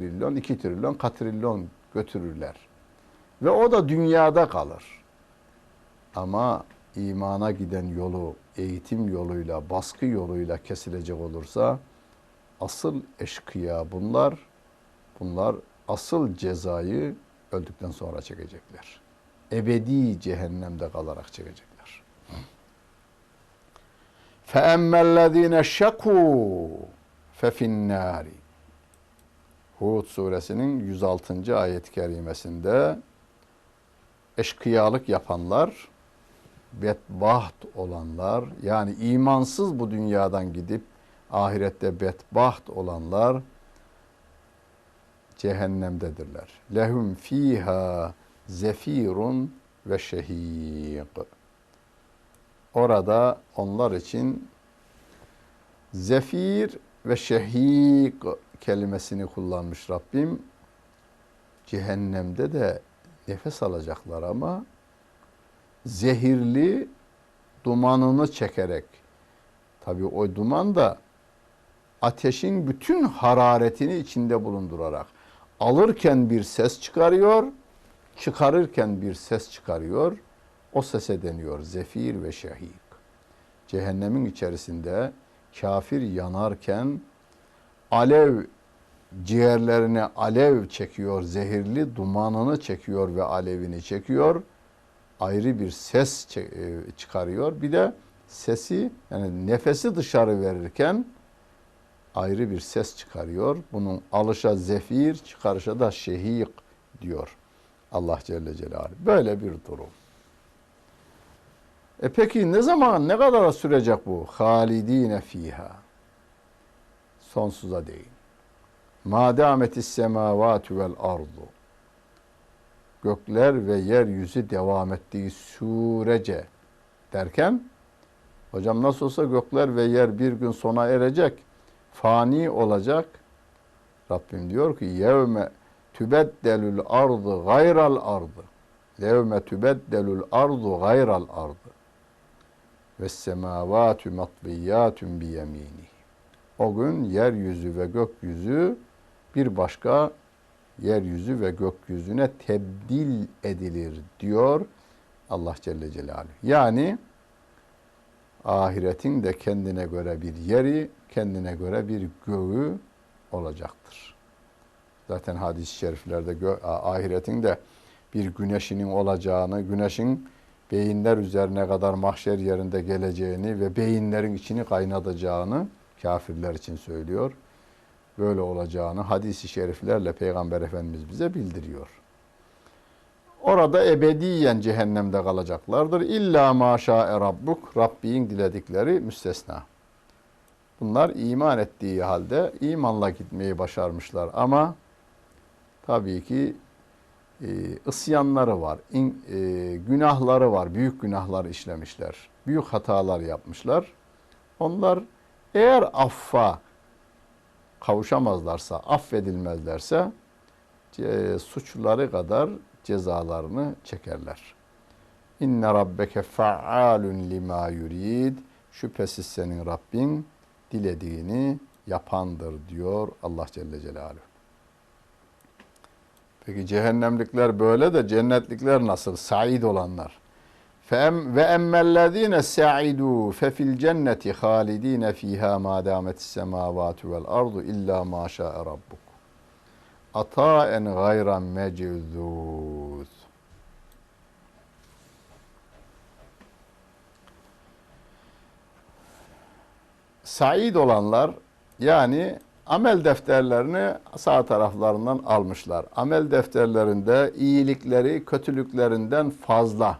trilyon, 2 trilyon, katrilyon götürürler. Ve o da dünyada kalır. Ama imana giden yolu eğitim yoluyla, baskı yoluyla kesilecek olursa asıl eşkıya bunlar. Bunlar asıl cezayı öldükten sonra çekecekler. Ebedi cehennemde kalarak çekecekler. فَاَمَّا الَّذ۪ينَ شَكُوا فَفِي النَّارِ Hud suresinin 106. ayet-i kerimesinde eşkıyalık yapanlar, bedbaht olanlar, yani imansız bu dünyadan gidip ahirette bedbaht olanlar cehennemdedirler. Lehum fiha zefirun ve şehik. Orada onlar için zefir ve şehik kelimesini kullanmış Rabbim. Cehennemde de nefes alacaklar ama zehirli dumanını çekerek tabi o duman da ateşin bütün hararetini içinde bulundurarak alırken bir ses çıkarıyor, çıkarırken bir ses çıkarıyor. O sese deniyor zefir ve şehik. Cehennemin içerisinde kafir yanarken alev ciğerlerine alev çekiyor, zehirli dumanını çekiyor ve alevini çekiyor. Ayrı bir ses e, çıkarıyor. Bir de sesi yani nefesi dışarı verirken ayrı bir ses çıkarıyor. Bunun alışa zefir, çıkarışa da şehik diyor Allah Celle Celaluhu. Böyle bir durum. E peki ne zaman, ne kadar sürecek bu? Halidine fiha. Sonsuza değil. Madametis semavatü vel ardu. Gökler ve yeryüzü devam ettiği sürece derken hocam nasıl olsa gökler ve yer bir gün sona erecek. Fani olacak. Rabbim diyor ki yevme tübeddelül ardı gayral ardı. Yevme tübeddelül ardu gayral ardı. Ve semavatü matbiyyatun biyemini. O gün yeryüzü ve gökyüzü bir başka yeryüzü ve gökyüzüne tebdil edilir diyor Allah Celle Celaluhu. Yani ahiretin de kendine göre bir yeri, kendine göre bir göğü olacaktır. Zaten hadis-i şeriflerde ahiretin de bir güneşinin olacağını, güneşin beyinler üzerine kadar mahşer yerinde geleceğini ve beyinlerin içini kaynatacağını kafirler için söylüyor. Böyle olacağını hadisi şeriflerle Peygamber Efendimiz bize bildiriyor. Orada ebediyen cehennemde kalacaklardır. İlla maşa'e rabbuk, Rabbin diledikleri müstesna. Bunlar iman ettiği halde imanla gitmeyi başarmışlar ama tabii ki e, ısyanları var, in, e, günahları var, büyük günahlar işlemişler, büyük hatalar yapmışlar. Onlar eğer affa kavuşamazlarsa, affedilmezlerse e, suçları kadar cezalarını çekerler. İnne rabbeke fa'alun lima yurid. Şüphesiz senin Rabbin dilediğini yapandır diyor Allah Celle Celaluhu. Peki cehennemlikler böyle de cennetlikler nasıl? Said olanlar. Ve emmellezine sa'idu fe fil cenneti halidine fiha ma dametis semavatu vel ardu illa ma şa'a rabbuk. Ataen gayran meczuz. Said olanlar yani amel defterlerini sağ taraflarından almışlar. Amel defterlerinde iyilikleri kötülüklerinden fazla.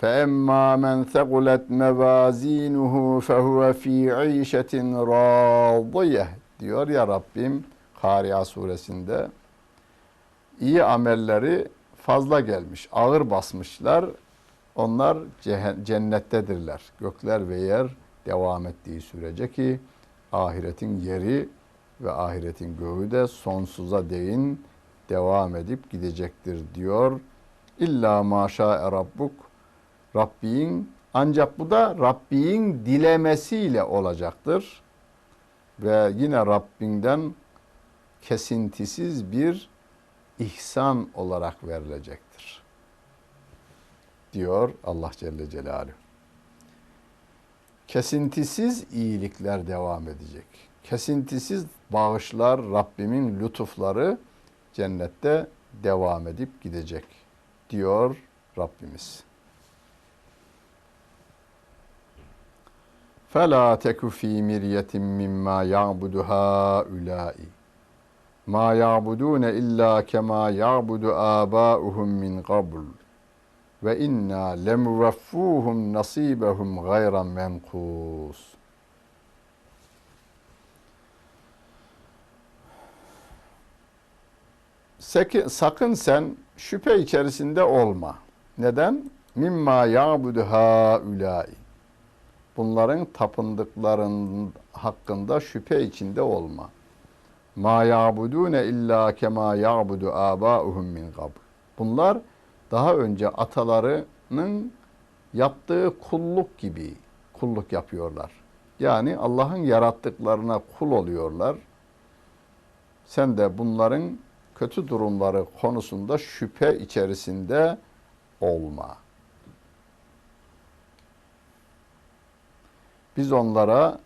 فَاَمَّا مَنْ ثَقُلَتْ مَوَازِينُهُ فَهُوَ ف۪ي عِيشَةٍ رَاضِيَةٍ diyor ya Rabbim Kariya suresinde. İyi amelleri fazla gelmiş, ağır basmışlar. Onlar cennettedirler. Gökler ve yer devam ettiği sürece ki ahiretin yeri ve ahiretin göğü de sonsuza değin devam edip gidecektir diyor. İlla maşa rabbuk Rabbin ancak bu da Rabbin dilemesiyle olacaktır. Ve yine Rabbinden kesintisiz bir ihsan olarak verilecektir. Diyor Allah Celle Celaluhu. Kesintisiz iyilikler devam edecek. Kesintisiz bağışlar, Rabbimin lütufları cennette devam edip gidecek diyor Rabbimiz. فَلَا تَكُ ف۪ي مِرْيَةٍ مِمَّا يَعْبُدُ هَٰؤُلَاءِ مَا يَعْبُدُونَ اِلَّا كَمَا يَعْبُدُ آبَاؤُهُمْ مِنْ قَبْلُ وَاِنَّا لَمُوَفُّوهُمْ نَصِيبَهُمْ غَيْرَ مَنْقُوسٍ Sakın, sakın sen şüphe içerisinde olma. Neden? Mimma ya'budu haulâi. Bunların tapındıklarının hakkında şüphe içinde olma. Ma ya'budune illa kema ya'budu âbâuhum min qabl. Bunlar daha önce atalarının yaptığı kulluk gibi kulluk yapıyorlar. Yani Allah'ın yarattıklarına kul oluyorlar. Sen de bunların kötü durumları konusunda şüphe içerisinde olma. Biz onlara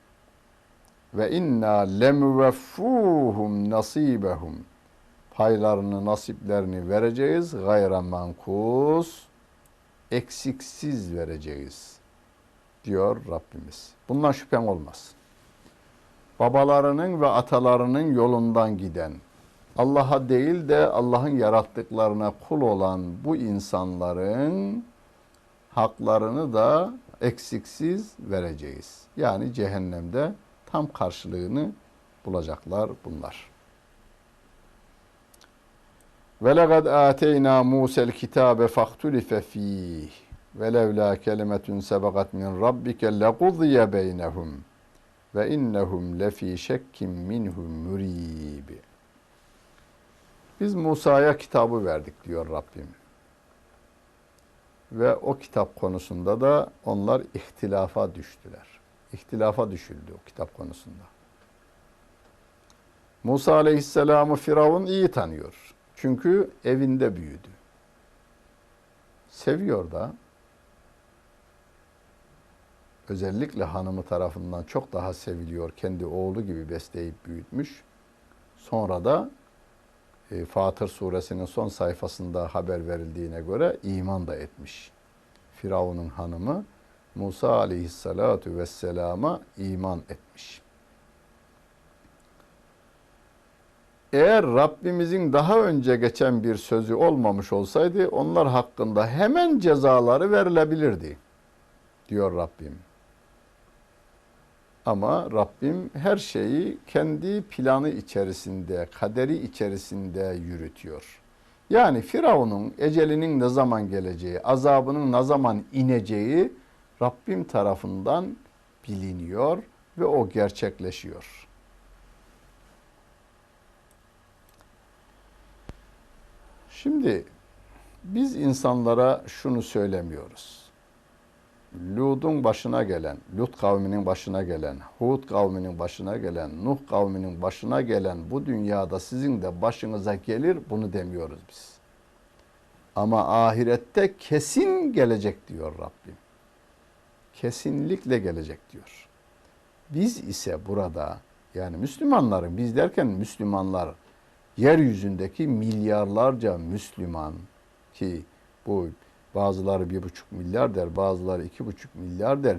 ve inna lemuveffuhum nasibehum paylarını nasiplerini vereceğiz gayra mankus eksiksiz vereceğiz diyor Rabbimiz. Bundan şüphem olmaz. Babalarının ve atalarının yolundan giden Allah'a değil de Allah'ın yarattıklarına kul olan bu insanların haklarını da eksiksiz vereceğiz. Yani cehennemde tam karşılığını bulacaklar bunlar. Ve legad ateyna Musa'l kitabe fahtulife fih ve levla kelimetun sebagat min rabbike lequdiye beynehum ve innehum lefi şekkim minhu murib. Biz Musa'ya kitabı verdik diyor Rabbim. Ve o kitap konusunda da onlar ihtilafa düştüler. İhtilafa düşüldü o kitap konusunda. Musa Aleyhisselam'ı Firavun iyi tanıyor. Çünkü evinde büyüdü. Seviyor da. Özellikle hanımı tarafından çok daha seviliyor. Kendi oğlu gibi besleyip büyütmüş. Sonra da Fatır suresinin son sayfasında haber verildiğine göre iman da etmiş. Firavun'un hanımı Musa aleyhissalatu vesselama iman etmiş. Eğer Rabbimizin daha önce geçen bir sözü olmamış olsaydı onlar hakkında hemen cezaları verilebilirdi diyor Rabbim. Ama Rabbim her şeyi kendi planı içerisinde, kaderi içerisinde yürütüyor. Yani Firavun'un ecelinin ne zaman geleceği, azabının ne zaman ineceği Rabbim tarafından biliniyor ve o gerçekleşiyor. Şimdi biz insanlara şunu söylemiyoruz. Lut'un başına gelen, Lut kavminin başına gelen, Hud kavminin başına gelen, Nuh kavminin başına gelen bu dünyada sizin de başınıza gelir bunu demiyoruz biz. Ama ahirette kesin gelecek diyor Rabbim. Kesinlikle gelecek diyor. Biz ise burada yani Müslümanların biz derken Müslümanlar yeryüzündeki milyarlarca Müslüman ki bu Bazıları bir buçuk milyar der, bazıları iki buçuk milyar der.